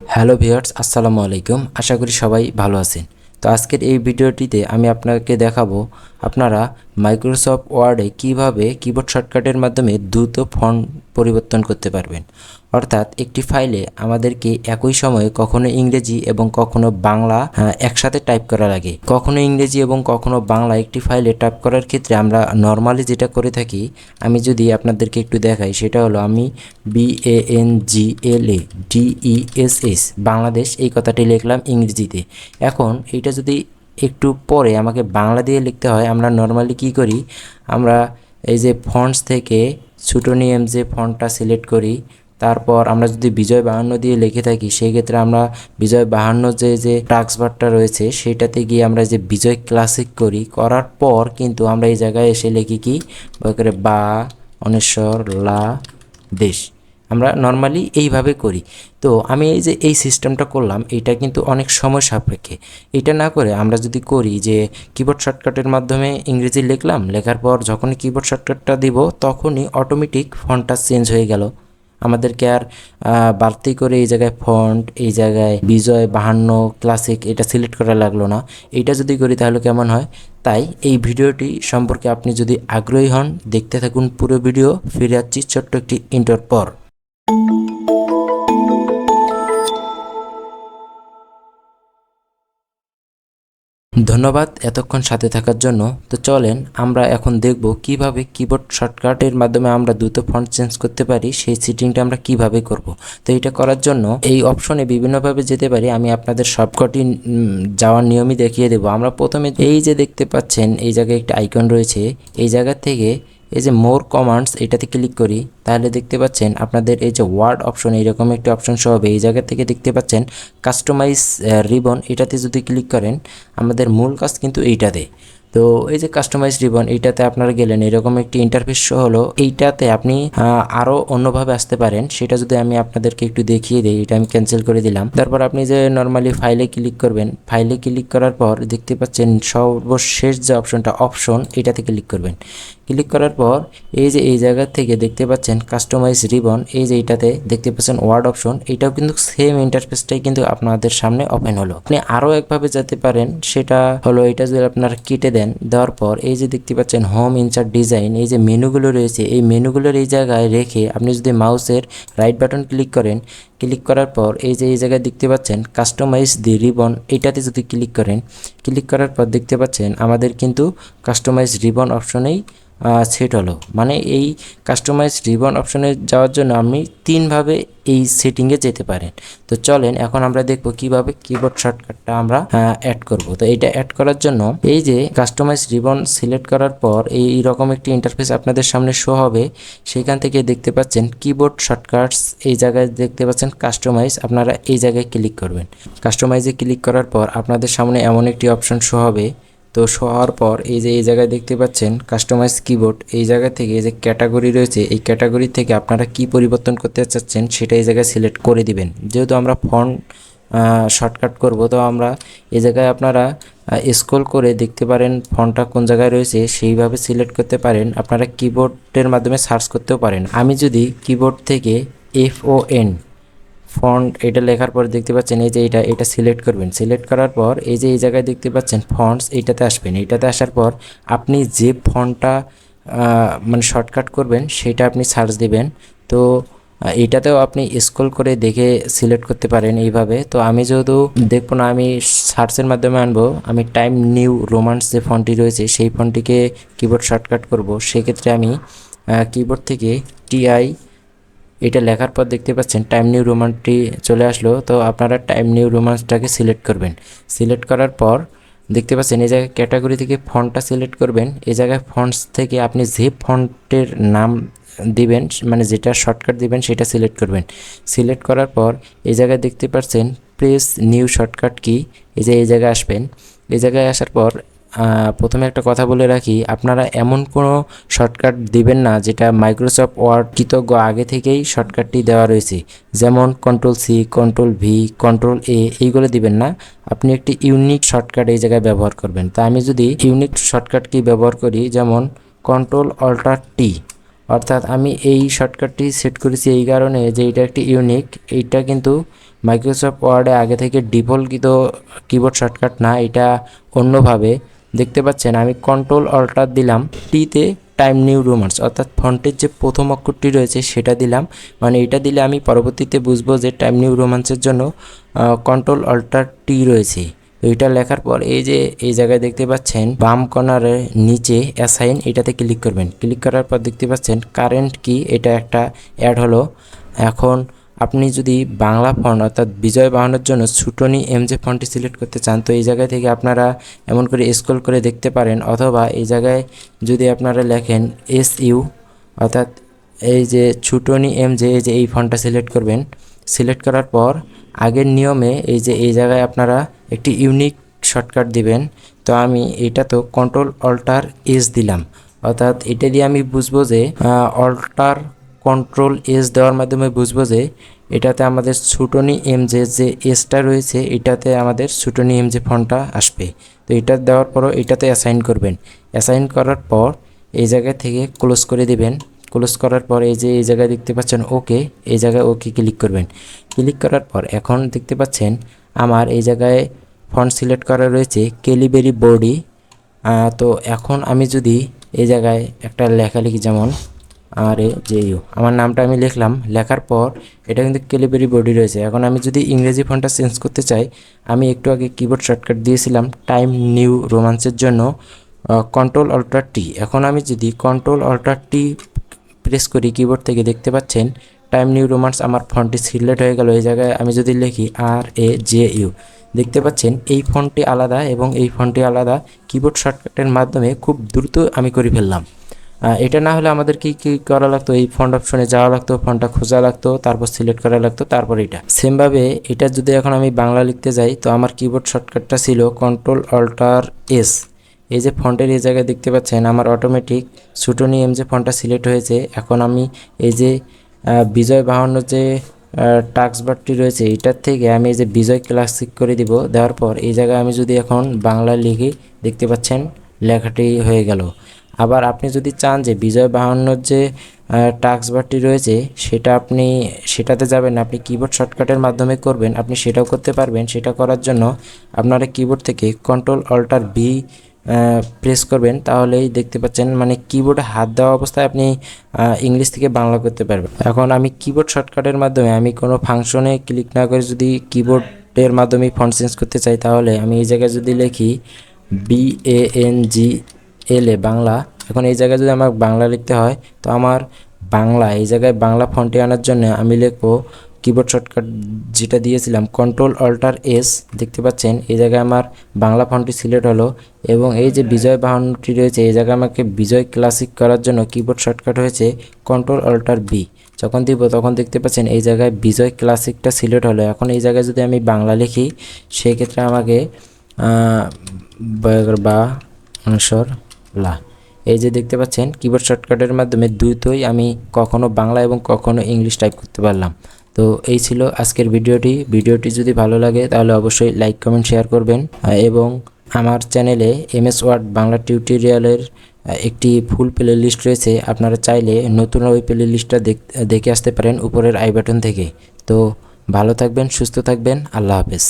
Hello viewers, আসসালামু আলাইকুম। আশা করি সবাই ভালো আছেন। তো আজকের এই ভিডিওটিতে আমি আপনাকে দেখাবো আপনারা মাইক্রোসফট ওয়ার্ডে কীভাবে কিবোর্ড শর্টকাটের মাধ্যমে দ্রুত ফন্ট পরিবর্তন করতে পারবেন? অর্থাৎ একটি ফাইলে আমাদেরকে একই সময়ে কখনো ইংরেজি এবং কখনো বাংলা একসাথে টাইপ করা লাগে। কখনো ইংরেজি এবং কখনো বাংলা একটি ফাইলে টাইপ করার ক্ষেত্রে আমরা নর্মালি যেটা করে থাকি, আমি যদি আপনাদেরকে একটু দেখাই, সেটা হলো আমি B A N G L A D E S S Bangladesh, এই কথাটি লিখলাম ইংরেজিতে। এখন এইটা যদি একটু পরে আমাকে বাংলা দিয়ে লিখতে হয়, আমরা নর্মালি কি করি, আমরা এই যে ফন্টস থেকে সুটোনিয়াম যে ফন্টটা সিলেক্ট করি, তারপর আমরা যদি বিজয় বাহান্ন দিয়ে লিখে থাকি, সেই ক্ষেত্রে আমরা বিজয় বাহান্ন যে যে টাক্স রয়েছে, সেটাতে গিয়ে আমরা যে বিজয় ক্লাসিক করি, করার পর কিন্তু আমরা এই জায়গায় এসে লিখি কি? করে বা, অনেশ্বর, লা, দেশ। আমরা নর্মালি এইভাবে করি। তো আমি এই যে এই সিস্টেমটা করলাম এটা কিন্তু অনেক সময় সাপেক্ষে। এটা না করে আমরা যদি করি যে কিবোর্ড শর্টকাটের মাধ্যমে ইংরেজি লিখলাম, লেখার পর যখনই কিবোর্ড শর্টকাটটা দিব, তখনই অটোমেটিক ফন্টটা চেঞ্জ হয়ে গেল। আমাদেরকে আর বাড়তি করে এই জায়গায় ফন্ট এই জায়গায় বিজয়, বাহান্ন ক্লাসিক এটা সিলেক্ট করা লাগল না। এইটা যদি করি তাহলে কেমন হয়? তাই এই ভিডিওটি সম্পর্কে আপনি যদি আগ্রহী হন, দেখতে থাকুন পুরো ভিডিও। ফিরে যাচ্ছি ছোট্ট একটি ইন্টার পর। ধন্যবাদ এতক্ষণ সাথে থাকার জন্য। তো চলেন, আমরা এখন দেখব কীভাবে কিবোর্ড শর্টকাটের মাধ্যমে আমরা দ্রুত ফন্ট চেঞ্জ করতে পারি, সেই সেটিংটা আমরা কীভাবে করব। তো এটা করার জন্য এই অপশনে বিভিন্নভাবে যেতে পারি, আমি আপনাদের সবকটি যাওয়ার নিয়মই দেখিয়ে দেব। আমরা প্রথমে এই যে দেখতে পাচ্ছেন, এই জায়গায় একটা আইকন রয়েছে। এই জায়গা থেকে এই যে মোর কমান্ডস এটাতে ক্লিক করি তাহলে দেখতে পাচ্ছেন আপনাদের এই যে ওয়ার্ড অপশন এইরকম একটি অপশন সহ হবে। এই জায়গা থেকে দেখতে পাচ্ছেন কাস্টমাইজ রিবন এটাতে যদি ক্লিক করেন আমাদের মূল কাজ কিন্তু এইটাতে। তো এই যে কাস্টমাইজ রিবন এইটাতে আপনারা গেলেন এরকম একটি ইন্টারফেস হলো এইটাতে আপনি আহ, আরও অন্যভাবে আসতে পারেন। সেটা যদি আমি আপনাদেরকে একটু দেখিয়ে দিই এটা আমি ক্যান্সেল করে দিলাম। তারপর আপনি যে নর্মালি ফাইলে ক্লিক করবেন ফাইলে ক্লিক করার পর দেখতে পাচ্ছেন সর্বশেষ যে অপশনটা অপশন এটাতে ক্লিক করবেন। ক্লিক করার পর এই যে এই জায়গা থেকে দেখতে পাচ্ছেন কাস্টমাইজ রিবন এই যে এইটাতে দেখতে পাচ্ছেন ওয়ার্ড অপশন এটাও কিন্তু সেম ইন্টারফেসটাই কিন্তু আপনাদের সামনে ওপেন হলো। আপনি আরও একভাবে যেতে পারেন, সেটা হলো এটা যদি আপনারা কেটে দেন, দেওয়ার পর এই যে দেখতে পাচ্ছেন হোম ইনসার্ট ডিজাইন এই যে মেনুগুলো রয়েছে, এই মেনুগুলোর এই জায়গায় রেখে আপনি যদি মাউসের রাইট বাটন ক্লিক করেন ক্লিক করার পর এই যে এই জায়গায় দেখতে পাচ্ছেন কাস্টমাইজ দি রিবন এইটাতে যদি ক্লিক করেন, ক্লিক করার পর দেখতে পাচ্ছেন আমাদের কিন্তু কাস্টমাইজ রিবন অপশনেই সেট হলো। মানে এই কাস্টমাইজ রিবন অপশনে যাওয়ার জন্য আপনি তিনভাবে এই সেটিংয়ে যেতে পারেন। তো চলেন এখন আমরা দেখব কীভাবে কিবোর্ড শর্টকাটটা আমরা অ্যাড করব। তো এটা অ্যাড করার জন্য এই যে কাস্টমাইজ রিবন সিলেক্ট করার পর এই রকম একটি ইন্টারফেস আপনাদের সামনে শো হবে। সেখান থেকে দেখতে পাচ্ছেন কিবোর্ড শর্টকাটস এই জায়গায় দেখতে পাচ্ছেন কাস্টমাইজ আপনারা এই জায়গায় ক্লিক করবেন। কাস্টমাইজে ক্লিক করার পর আপনাদের সামনে এমন একটি অপশন শো হবে। তো শো হওয়ার পর এই যে এই জায়গায় দেখতে পাচ্ছেন কাস্টমাইজ কিবোর্ড, এই জায়গা থেকে যে ক্যাটাগরি রয়েছে, এই ক্যাটাগরি থেকে আপনারা কি পরিবর্তন করতে চাচ্ছেন সেটা এই জায়গায় সিলেক্ট করে দিবেন। যেহেতু আমরা ফন্ট শর্টকাট করব, তো আমরা এই জায়গায় আপনারা স্ক্রল করে দেখতে পারেন ফোনটা কোন জায়গায় রয়েছে, সেইভাবে সিলেক্ট করতে পারেন। আপনারা কিবোর্ডের মাধ্যমে সার্চ করতেও পারেন। আমি যদি কিবোর্ড থেকে এফ ও এন ফন্ট এটা লেখার পর দেখতে পাচ্ছেন এই যে এটা এটা সিলেক্ট করবেন। সিলেক্ট করার পর এই যে এই জায়গায় দেখতে পাচ্ছেন ফন্টস এইটাতে আসবেন। এইটাতে আসার পর আপনি যে ফন্টটা মানে শর্টকাট করবেন, সেটা আপনি সার্চ দিবেন। তো এটাতেও আপনি স্ক্রল করে দেখে সিলেক্ট করতে পারেন এইভাবে। তো আমি যেহেতু দেখব না, আমি সার্চের মাধ্যমে আনব, আমি টাইম নিউ রোমান্স যে ফন্টটি রয়েছে, সেই ফন্টটিকে কিবোর্ড শর্টকাট করব। সেক্ষেত্রে আমি কিবোর্ড থেকে টিআই এটা লেখার পর দেখতে পাচ্ছেন টাইম নিউ রোমান্সটি চলে আসলো। তো আপনারা টাইম নিউ রোমান্সটাকে সিলেক্ট করবেন। সিলেক্ট করার পর দেখতে পাচ্ছেন এই জায়গায় ক্যাটাগরি থেকে ফন্টটা সিলেক্ট করবেন। এই জায়গায় ফন্টস থেকে আপনি যে ফন্টের নাম দিবেন মানে যেটা শর্টকাট দিবেন, সেটা সিলেক্ট করবেন। সিলেক্ট করার পর এই জায়গায় দেখতে পাচ্ছেন প্রেস নিউ শর্টকাট কি? এই যে এই জায়গায় আসবেন। এই জায়গায় আসার পর প্রথমে একটা কথা বলে রাখি, আপনারা এমন কোনো শর্টকাট দিবেন না যেটা মাইক্রোসফট ওয়ার্ড কৃতজ্ঞ আগে থেকেই শর্টকাটটি দেওয়া রয়েছে। যেমন control C control V control A এইগুলো দিবেন না। আপনি একটি ইউনিক শর্টকাট এই জায়গায় ব্যবহার করবেন। তা আমি যদি ইউনিক শর্টকাট কি ব্যবহার করি, যেমন কন্ট্রোল অল্টার টি অর্থাৎ আমি এই শর্টকাটটি সেট করেছি এই কারণে যে এটা একটি ইউনিক এইটা কিন্তু মাইক্রোসফট ওয়ার্ডে আগে থেকে ডিফল্টকৃত কিবোর্ড শর্টকাট না, এটা অন্যভাবে। দেখতে পাচ্ছেন, আমি কন্ট্রোল অল্টার দিলাম টিতে টাইম নিউ রোমান্স অর্থাৎ ফন্টের যে প্রথম অক্ষরটি রয়েছে সেটা দিলাম। মানে এটা দিলে আমি পরবর্তীতে বুঝব যে টাইম নিউ রোমান্সের জন্য কন্ট্রোল অল্টার টি রয়েছে। তো এটা লেখার পর এই যে, এই জায়গায় দেখতে পাচ্ছেন, বাম কর্নারে নিচে অ্যাসাইন এটাতে ক্লিক করবেন। ক্লিক করার পর দেখতে পাচ্ছেন কারেন্ট কি এটা একটা অ্যাড হলো। এখন আপনি যদি বাংলা ফন্ট অর্থাৎ বিজয় বাহানোর জন্য ছুটনি এম যে ফন্টটি সিলেক্ট করতে চান, তো এই জায়গা থেকে আপনারা এমন করে স্ক্রল করে দেখতে পারেন, অথবা এই জায়গায় যদি আপনারা লেখেন এস ইউ অর্থাৎ এই যে ছুটনি এম যে এই যে এই ফন্টটা সিলেক্ট করবেন সিলেক্ট করার পর আগের নিয়মে এই যে এই জায়গায় আপনারা একটি ইউনিক শর্টকাট দিবেন, তো আমি এটা তো কন্ট্রোল অল্টার এস দিলাম, অর্থাৎ এটা দিয়ে আমি বুঝব যে অল্টার কন্ট্রোল এস দেওয়ার মাধ্যমে বুঝব যে এটাতে আমাদের ছুটনি এম যে যে এসটা রয়েছে, এটাতে আমাদের ছুটনি এম যে ফোনটা আসবে। তো এটা দেওয়ার পরও এটাতে অ্যাসাইন করবেন। অ্যাসাইন করার পর এই জায়গা থেকে ক্লোজ করে দিবেন। ক্লোজ করার পর এই যে এই জায়গায় দেখতে পাচ্ছেন ওকে এই জায়গায় ওকে ক্লিক করবেন। ক্লিক করার পর এখন দেখতে পাচ্ছেন আমার এই জায়গায় ফন্ট সিলেক্ট করা রয়েছে কেলিবেরি বডি তো এখন আমি যদি এই জায়গায় একটা লেখা লিখি, যেমন আর এ জে ইউ আমার নামটা আমি লিখলাম, লেখার পর এটা কিন্তু কেলিবেরি বডি রয়েছে। এখন আমি যদি ইংরেজি ফোনটা চেঞ্জ করতে চাই, আমি একটু আগে কিবোর্ড শর্টকাট দিয়েছিলাম টাইম নিউ রোমান্সের জন্য কন্ট্রোল অল্টার টি এখন আমি যদি কন্ট্রোল অল্টার টি প্রেস করি কিবোর্ড থেকে, দেখতে পাচ্ছেন টাইম নিউ রোমান্স আমার ফোনটি সিলেক্ট হয়ে গেল। এই জায়গায় আমি যদি লিখি আর এ জে ইউ দেখতে পাচ্ছেন, এই ফোনটি আলাদা এবং এই ফোনটি আলাদা কিবোর্ড শর্টকাটের মাধ্যমে খুব দ্রুত আমি করে ফেললাম। এটা না হলে আমাদের কি কি করা লাগতো? এই ফন্ট অপশনে যাওয়া লাগতো ফন্টটা খোঁজা লাগতো, তারপর সিলেক্ট করা লাগতো, তারপর এটা। সেমভাবে এটা যদি এখন আমি বাংলা লিখতে যাই, তো আমার কিবোর্ড শর্টকাটটা ছিল কন্ট্রোল অল্টার এস এই যে ফন্টের এই জায়গায় দেখতে পাচ্ছেন, আমার অটোমেটিক সুটনি এম যে ফন্টটা সিলেক্ট হয়েছে, এখন আমি এই যে বিজয় বাহান্ন যে টাক্স বারটি রয়েছে, এটার থেকে আমি এই যে বিজয় ক্লাসিক করে দিব, দেওয়ার পর এই জায়গায় আমি যদি এখন বাংলা লিখি দেখতে পাচ্ছেন, লেখাটি হয়ে গেল। আবার আপনি যদি চান যে বিজয় বাহান্নর যে টাক্স বারটি রয়েছে, সেটা আপনি, সেটাতে যাবেন, আপনি কিবোর্ড শর্টকাটের মাধ্যমে করবেন, আপনি সেটাও করতে পারবেন, সেটা করার জন্য আপনারা কিবোর্ড থেকে কন্ট্রোল অল্টার বি প্রেস করবেন, তাহলেই দেখতে পাচ্ছেন মানে কিবোর্ডে হাত দেওয়া অবস্থায় আপনি ইংলিশ থেকে বাংলা করতে পারবেন। এখন আমি কিবোর্ড শর্টকাটের মাধ্যমে আমি কোনো ফাংশনে ক্লিক না করে যদি কিবোর্ডের মাধ্যমে ফন্ট চেঞ্জ করতে চাই, তাহলে আমি এই জায়গায় যদি লিখি B A N G L A Bangla. এখন এই জায়গায় যদি আমার বাংলা লিখতে হয়, তো আমার বাংলা, এই জায়গায় বাংলা ফন্টে আনার জন্য আমি লিখব কিবোর্ড শর্টকাট যেটা দিয়েছিলাম কন্ট্রোল অল্টার এস দেখতে পাচ্ছেন? এই জায়গায় আমার বাংলা ফন্টটি সিলেক্ট হলো এবং এই যে বিজয় বাহান্নটি রয়েছে, এই জায়গায় আমাকে বিজয় ক্লাসিক করার জন্য কিবোর্ড শর্টকাট হয়েছে কন্ট্রোল অল্টার বি যখন দিব, তখন দেখতে পাচ্ছেন এই জায়গায় বিজয় ক্লাসিকটা সিলেক্ট হলো। এখন এই জায়গায় যদি আমি বাংলা লিখি সেই ক্ষেত্রে আমাকে বা, অনুসর লা। এই যে দেখতে পাচ্ছেন কিবোর্ড শর্টকাটের মাধ্যমে দ্রুতই আমি কখনো বাংলা এবং কখনো ইংলিশ টাইপ করতে পারলাম। তো এই ছিল আজকের ভিডিওটি। ভিডিওটি যদি ভালো লাগে, তাহলে অবশ্যই লাইক কমেন্ট শেয়ার করবেন। এবং আমার চ্যানেলে এম এস ওয়ার্ড বাংলা টিউটোরিয়ালের একটি ফুল প্লে লিস্ট রয়েছে। আপনারা চাইলে নতুন ওই প্লে লিস্টটা দেখে আসতে পারেন উপরের আই বাটন থেকে। তো ভালো থাকবেন, সুস্থ থাকবেন। আল্লাহ হাফেজ।